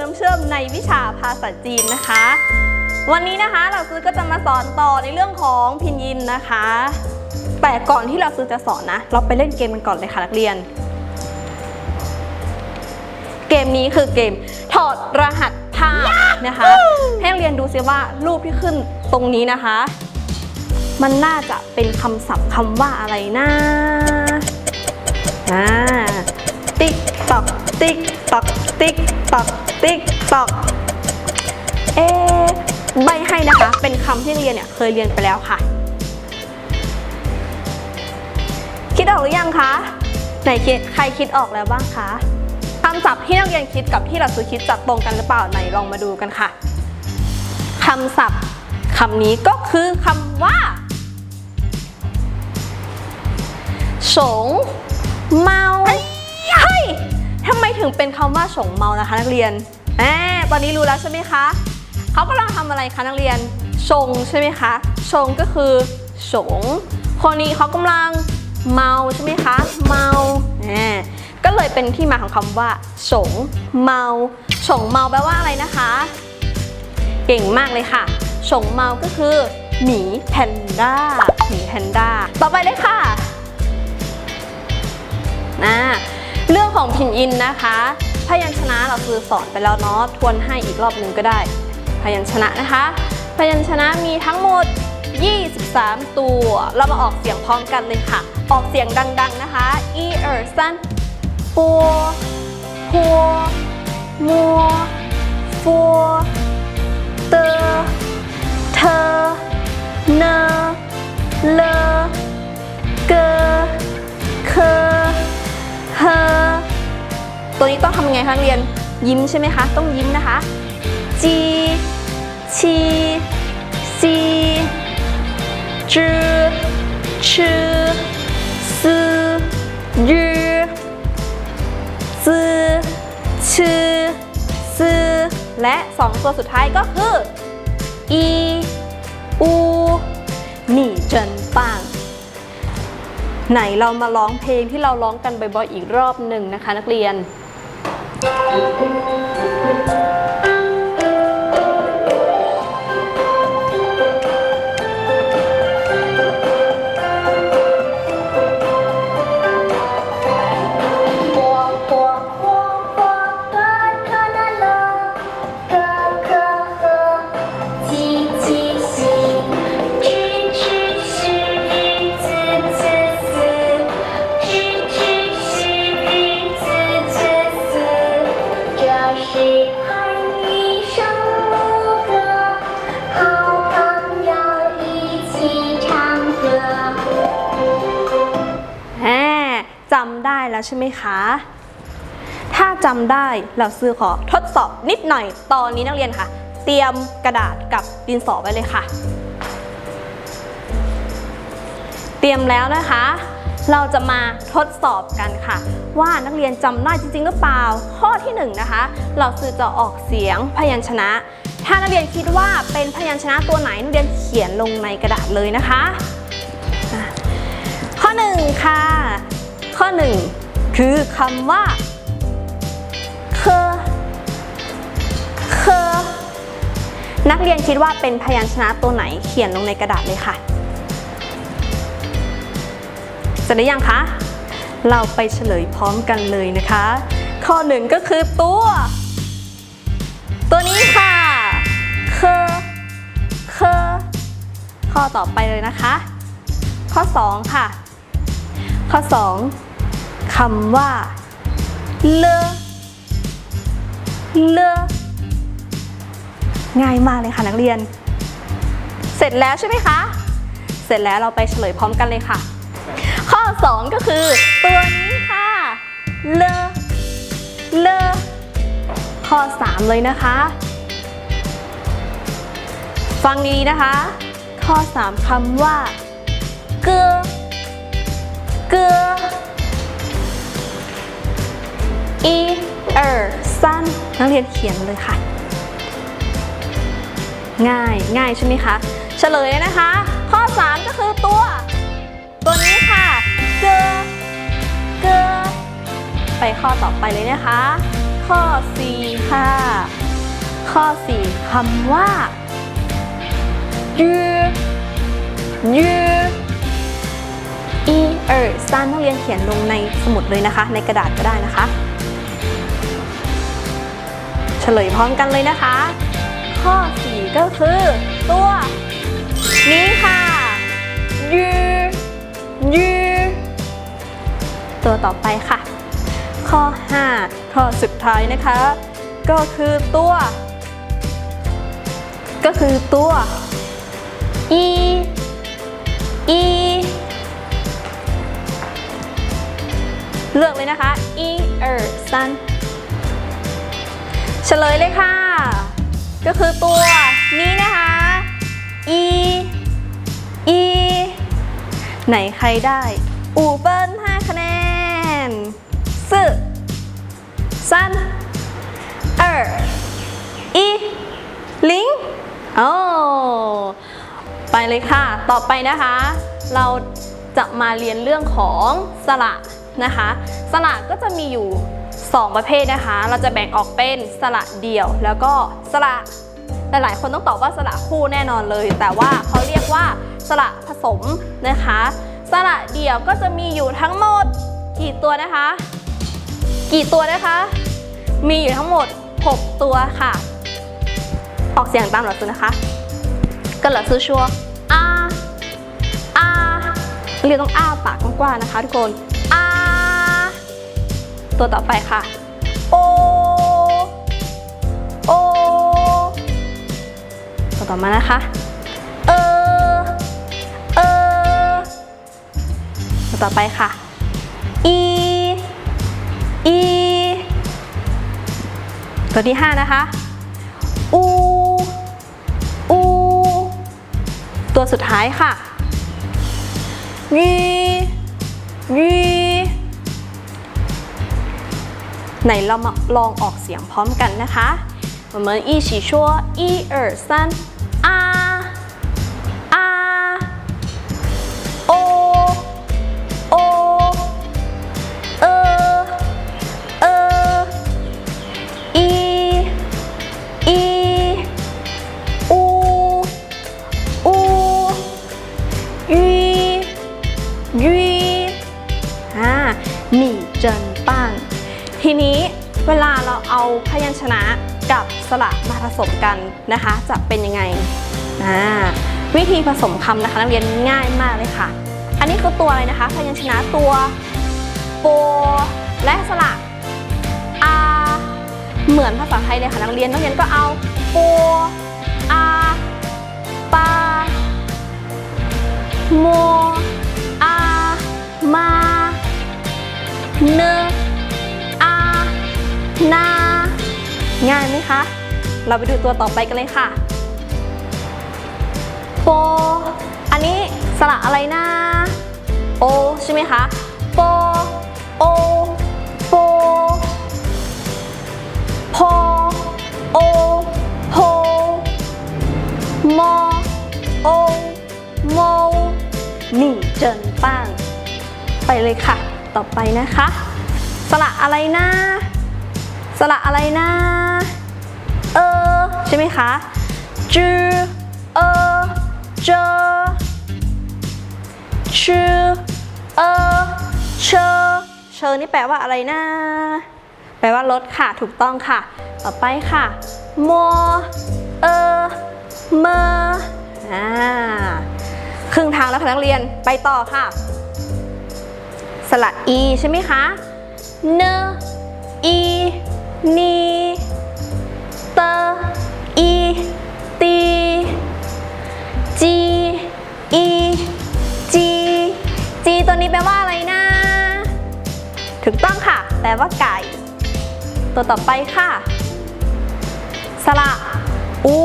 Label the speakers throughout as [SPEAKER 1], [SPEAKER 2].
[SPEAKER 1] น้ำเชื่อมในวิชาภาษาจีนนะคะ วันนี้นะคะเราซื้อก็จะมาสอนต่อในเรื่องของพินยินนะคะ แต่ก่อนที่เราซื้อจะสอนนะ เราไปเล่นเกมกันก่อนเลยค่ะนักเรียน เกมนี้คือเกมถอดรหัสภาพนะคะให้นักเรียนดูซิว่ารูปที่ขึ้นตรงนี้นะคะ มันน่าจะเป็นคำศัพท์คำว่าอะไรนะอ่าติ๊ก อกติ๊กตอกติ๊กตอกติ๊กตอกเอ๊ใบให้นะคะ เป็นคำที่เรียนเนี่ยเคยเรียนไปแล้วค่ะ คิดออกหรือยังคะไหนคิดใครคิดออกแล้วบ้างคะคำศัพท์ที่นักเรียนคิดกับที่เราซื้คิดจะตรงกันหรือเปล่าไหนลองมาดูกันค่ะคำศัพท์คำนี้ก็คือคำว่าฉงเมาเฮ้ย ทำไมถึงเป็นคำว่าฉงเมานะคะนักเรียนแหมตอนนี้รู้แล้วใช่ไหมคะเขากำลังทำอะไรคะนักเรียนชงใช่ไหมคะชงก็คือฉงคนนี้เขากำลังเมาใช่ไหมคะ เมาแหมก็เลยเป็นที่มาของคำว่าฉงเมาฉงเมาแปลว่าอะไรนะคะ เก่งมากเลยค่ะฉงเมาก็คือหมีแพนด้าหมีแพนด้า ต่อไปเลยค่ะนะ เรื่องของพินอินนะคะ พยัญชนะเราคือสอนไปแล้วเนาะทวนให้อีกรอบหนึ่งก็ได้ พยัญชนะนะคะ พยัญชนะมีทั้งหมด 23 ตัว เรามาออกเสียงพร้อมกันเลยค่ะ ออกเสียงดังๆนะคะ e er san ปัวพัวมัวฟัวเตอเธอเนเลเกเค เฮตัวนี้ต้องทำยังไงคะเรียน ยิ้มใช่ไหมคะ ต้องยิ้มนะคะ จีชีซีจือชื่อซื้อยือซือชื่อซื้อและสองตัวสุดท้ายก็คืออีอูหนี่เจินปัง ไหนเรามาร้องเพลงที่เราร้องกันบ่อยๆอีกรอบหนึ่งนะคะ นักเรียน คะ ถ้าจำได้เราซื้อขอทดสอบนิดหน่อยตอนนี้นักเรียนค่ะ เตรียมกระดาษกับดินสอไว้เลยค่ะ เตรียมแล้วนะคะ เราจะมาทดสอบกันค่ะ ว่านักเรียนจำได้จริง ๆ หรือเปล่า ข้อที่หนึ่งนะคะเราซื้อจะออกเสียงพยัญชนะ ถ้านักเรียนคิดว่าเป็นพยัญชนะตัวไหนนักเรียนเขียนลงในกระดาษเลยนะคะข้อหนึ่งค่ะ ข้อหนึ่ง คือคำว่าเคเคนักเรียนคิดว่าเป็นพยัญชนะตัวไหนเขียนลงในกระดาษเลยค่ะเสร็จหรือยังคะ เราไปเฉลยพร้อมกันเลยนะคะ ข้อหนึ่งก็คือตัว ตัวนี้ค่ะเคเคข้อต่อไปเลยนะคะ ข้อ 2 ค่ะ ข้อ 2 คำว่าเลเลง่ายมากเลยค่ะนักเรียน เสร็จแล้วใช่ไหมคะ เสร็จแล้วเราไปเฉลยพร้อมกันเลยค่ะ ข้อ 2 ก็คือ ตัวนี้ค่ะเลเลข้อ 3 เลยนะคะ ฟังดีนะคะ ข้อ 3คำว่า เกลือเกลือ อีเออสั้นนักเรียนเขียนเลยค่ะ ง่ายง่ายใช่ไหมคะ เฉลยเลยนะคะ ข้อ 3 ก็คือตัว ตัวนี้ค่ะเกอเกอไปข้อต่อไปเลยนะคะ ข้อ 4 ค่ะ ข้อ 4คำว่ายืยือีเออซันนักเรียนเขียนลงในสมุดเลยนะคะ ในกระดาษก็ได้นะคะ ฉลยพร้อมกันเลยนะคะ ข้อ 4 ก็คือ ตัว นี้ค่ะยืยืตัวต่อไปค่ะ ข้อ 5 ข้อสุดท้ายนะคะ ก็คือตัว ก็คือตัว e e เลือกเลยนะคะ e er sun เฉลยเลยค่ะ ก็คือตัวนี้นะคะ e e ไหนใครได้อูเปิ้ล5คะแนนสึซันเอออีลิงโอ้ไปเลยค่ะ ต่อไปนะคะ เราจะมาเรียนเรื่องของสระนะคะ สระก็จะมีอยู่ 2 ประเภทนะคะ เราจะแบ่งออกเป็นสระเดี่ยว แล้วก็สระหลายๆ คนต้องตอบว่าสระคู่แน่นอนเลย แต่ว่าเขาเรียกว่าสระผสมนะคะ สระเดี่ยวก็จะมีอยู่ทั้งหมดกี่ตัวนะคะ กี่ตัวนะคะ มีอยู่ทั้งหมด 6 ตัวค่ะ ออกเสียงตามหลักสูตรนะคะก็หลักสูตรชัวอาอาเรียนต้องอ้าปากกว้างๆนะคะทุกคน ตัวต่อไปค่ะ โอ โอ ตัวต่อมานะคะ เออ เออ ตัวต่อไปค่ะ อี อี ตัวที่5นะคะ อู อู ตัวสุดท้ายค่ะยียี ไหนเรามาลองออกเสียงพร้อมกันนะคะ我们一起说一二三 เอาพยัญชนะกับสระมาผสมกันนะคะ จะเป็นยังไงวิธีผสมคำนะคะนักเรียนง่ายมากเลยค่ะ อันนี้คือตัวอะไรนะคะ พยัญชนะตัวโปและสระอาเหมือนภาษาไทยเลยค่ะนักเรียนนักเรียนก็เอาโปอาปาโมอามาเนอานา ง่ายไหมคะ เราไปดูตัวต่อไปกันเลยค่ะโปอันนี้สระอะไรนะโอใช่ไหมคะโปโอโปโพโอโพโมโอโมนี่เจินป้าง ไปเลยค่ะ ต่อไปนะคะ สระอะไรนะ สระอะไรนะเออใช่ไหมคะจือเออเจอชื่อเออเชอเชอนี่แปลว่าอะไรนะ แปลว่ารถค่ะถูกต้องค่ะ ต่อไปค่ะโมเออเมออ่าครึ่งทางแล้วค่ะนักเรียนไปต่อค่ะ สระอีใช่ไหมคะเนอี นีเตอีตีจีอีจีจีตัวนี้แปลว่าอะไรนะ ถูกต้องค่ะ แปลว่าไก่ ตัวต่อไปค่ะ สระอู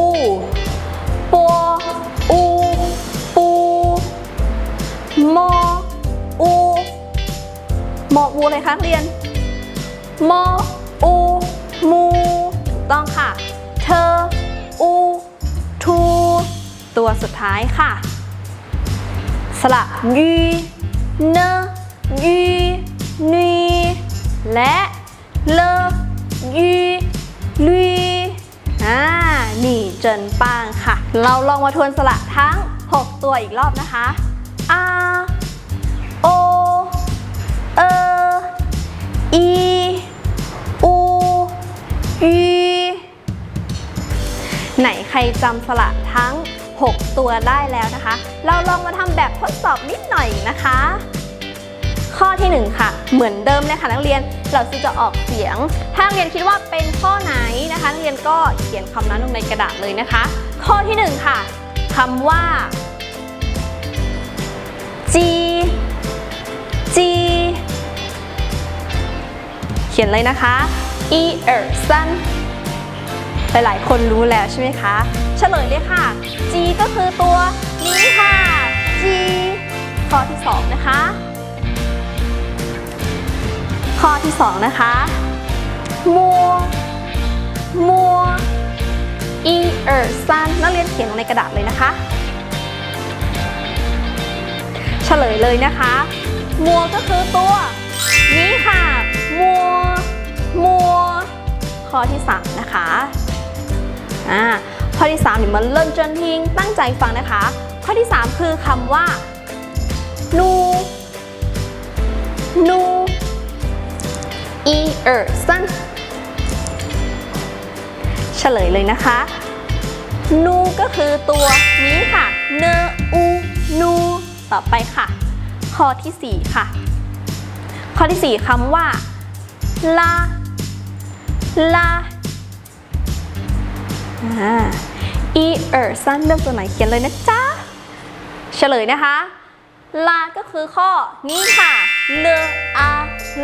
[SPEAKER 1] ปัวอูปูมออูมออูเลยคะเรียนมออู มู ต้องค่ะ เธอ อู ทู ตัวสุดท้ายค่ะ สระยูเนยูนีและเลยูลีอ่านี่จนป้างค่ะ เราลองมาทวนสระทั้ง 6 ตัวอีกรอบนะคะอาโอ เอ อี ใครจำสระทั้ง 6 ตัวได้แล้วนะคะ เราลองมาทำแบบทดสอบนิดหน่อยนะคะ ข้อที่ 1 ค่ะ เหมือนเดิมเลยค่ะนักเรียนเราจะออกเสียง ถ้านักเรียนคิดว่าเป็นข้อไหนนะคะ นักเรียนก็เขียนคำนั้นลงในกระดาษเลยนะคะ ข้อที่ 1 ค่ะคำว่าจีจีเขียนเลยนะคะ e er sun หลายๆ คนรู้แล้วใช่ไหมคะ เฉลยเลยค่ะ G ก็คือตัวนี้ค่ะ G ข้อที่ 2 นะคะ ข้อที่ 2 นะคะมัวมัว e er sun นักเรียนเขียนลงในกระดาษเลยนะคะ เฉลยเลยนะคะมัวก็คือตัวนี้ค่ะมัวมัวข้อที่ 3 นะคะ อ่าข้อที่3เนี่ยมันเริ่มจนทิ้งตั้งใจฟังนะคะ ข้อที่ 3 คือคำว่านูนู e er sun เฉลยเลยนะคะนูก็คือตัวนี้ค่ะ เนอูนูต่อไปค่ะ ข้อที่ 4 ค่ะ ข้อที่ 4คำว่าลาลา อ่า e er sun เริ่มตัวไหนเขียนเลยนะจ๊ะ เฉลยนะคะ ลา ก็คือข้อนี้ค่ะเลอา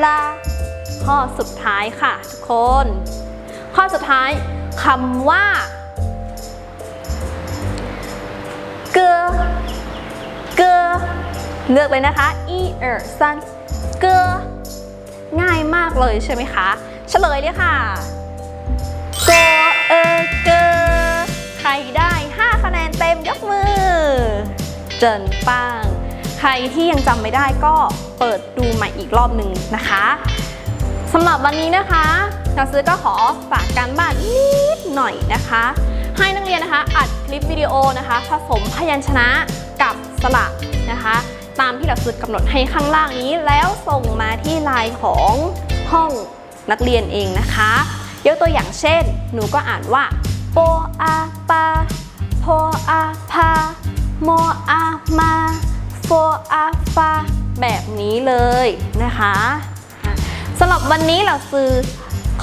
[SPEAKER 1] ลา ข้อสุดท้ายค่ะ ทุกคน ข้อสุดท้ายคำว่า เกอเกอเลือกเลยนะคะ e er sun เกอง่ายมากเลยใช่ไหมคะ เฉลยเลยค่ะโกเออเกอ เจินป้าง ใครที่ยังจำไม่ได้ก็เปิดดูใหม่อีกรอบหนึ่งนะคะสำหรับวันนี้นะคะเราซื้อก็ขอฝากการบ้านนิดหน่อยนะคะ ให้นักเรียนนะคะอัดคลิปวิดีโอนะคะผสมพยัญชนะกับสระนะคะ ตามที่เราซื้อกำหนดให้ข้างล่างนี้ แล้วส่งมาที่ไลน์ของห้องนักเรียนเองนะคะยกตัวอย่างเช่น หนูก็อ่านว่าโปอาปาโพอาพา โมอามาโฟอาฟาแบบนี้เลยนะคะสำหรับวันนี้เราซื้อ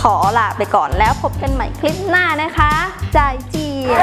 [SPEAKER 1] ขอลาไปก่อนแล้วพบกันใหม่คลิปหน้านะคะจายเจีย